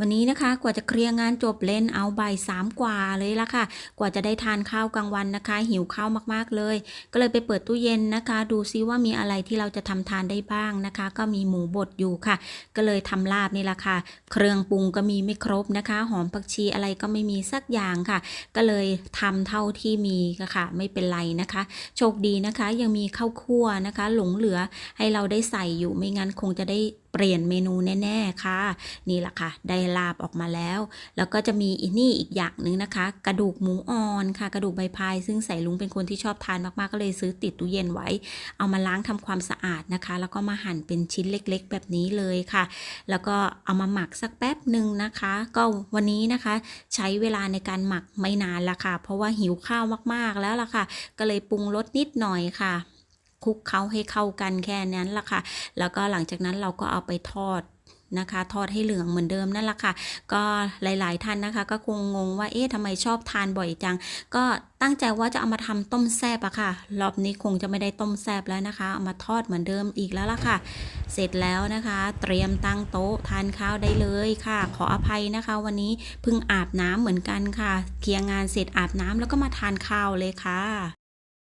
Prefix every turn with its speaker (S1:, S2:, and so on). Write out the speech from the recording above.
S1: วันนี้นะคะกว่าจะเคลียร์งานจบเล่นเอาบ่ายสามกว่าเลยละค่ะ กว่าจะได้ทานข้าวกลางวันนะคะ หิวข้าวมากๆเลย ก็เลยไปเปิดตู้เย็นนะคะ ดูซิว่ามีอะไรที่เราจะทำทานได้บ้างนะคะ ก็มีหมูบดอยู่ค่ะ ก็เลยทำลาบนี่ละค่ะ เครื่องปรุงก็มีไม่ครบนะคะ หอมผักชีอะไรก็ไม่มีสักอย่างค่ะ ก็เลยทำเท่าที่มีก็ค่ะ ไม่เป็นไรนะคะ โชคดีนะคะ ยังมีข้าวคั่วนะคะ หลงเหลือให้เราได้ใส่อยู่ไม่งั้นคงจะได้ เปลี่ยนเมนูแน่ๆค่ะ นี่แหละค่ะ ได้ลาบออกมาแล้ว แล้วก็จะมีอีนี่อีกอย่างหนึ่งนะคะ กระดูกหมูอ่อนค่ะ กระดูกใบพายซึ่งใส่ลุงเป็นคนที่ชอบทานมากๆก็เลยซื้อติดตู้เย็นไว้ เอามาล้างทำความสะอาดนะคะ แล้วก็มาหั่นเป็นชิ้นเล็ก ๆ แบบนี้เลยค่ะ แล้วก็เอามาหมักสักแป๊บหนึ่งนะคะ ก็วันนี้นะคะ ใช้เวลาในการหมักไม่นานละค่ะ เพราะว่าหิวข้าวมากๆแล้วล่ะค่ะ ก็เลยปรุงรสนิดหน่อยค่ะ คลุกเคล้าให้เข้ากันแค่นั้นละค่ะ แล้วก็หลังจากนั้นเราก็เอาไปทอดนะคะทอดให้เหลืองเหมือนเดิมนั่นแหละค่ะ ก็หลายๆท่านนะคะ ก็คงงงว่าเอ๊ะทำไมชอบทานบ่อยจัง ก็ตั้งใจว่าจะเอามาทำต้มแซบอะค่ะ รอบนี้คงจะไม่ได้ต้มแซบแล้วนะคะเอามาทอดเหมือนเดิมอีกแล้วล่ะค่ะ เสร็จแล้วนะคะ เตรียมตั้งโต๊ะทานข้าวได้เลยค่ะ ขออภัยนะคะ วันนี้เพิ่งอาบน้ำเหมือนกันค่ะ เคลียร์งานเสร็จอาบน้ำแล้วก็มาทานข้าวเลยค่ะ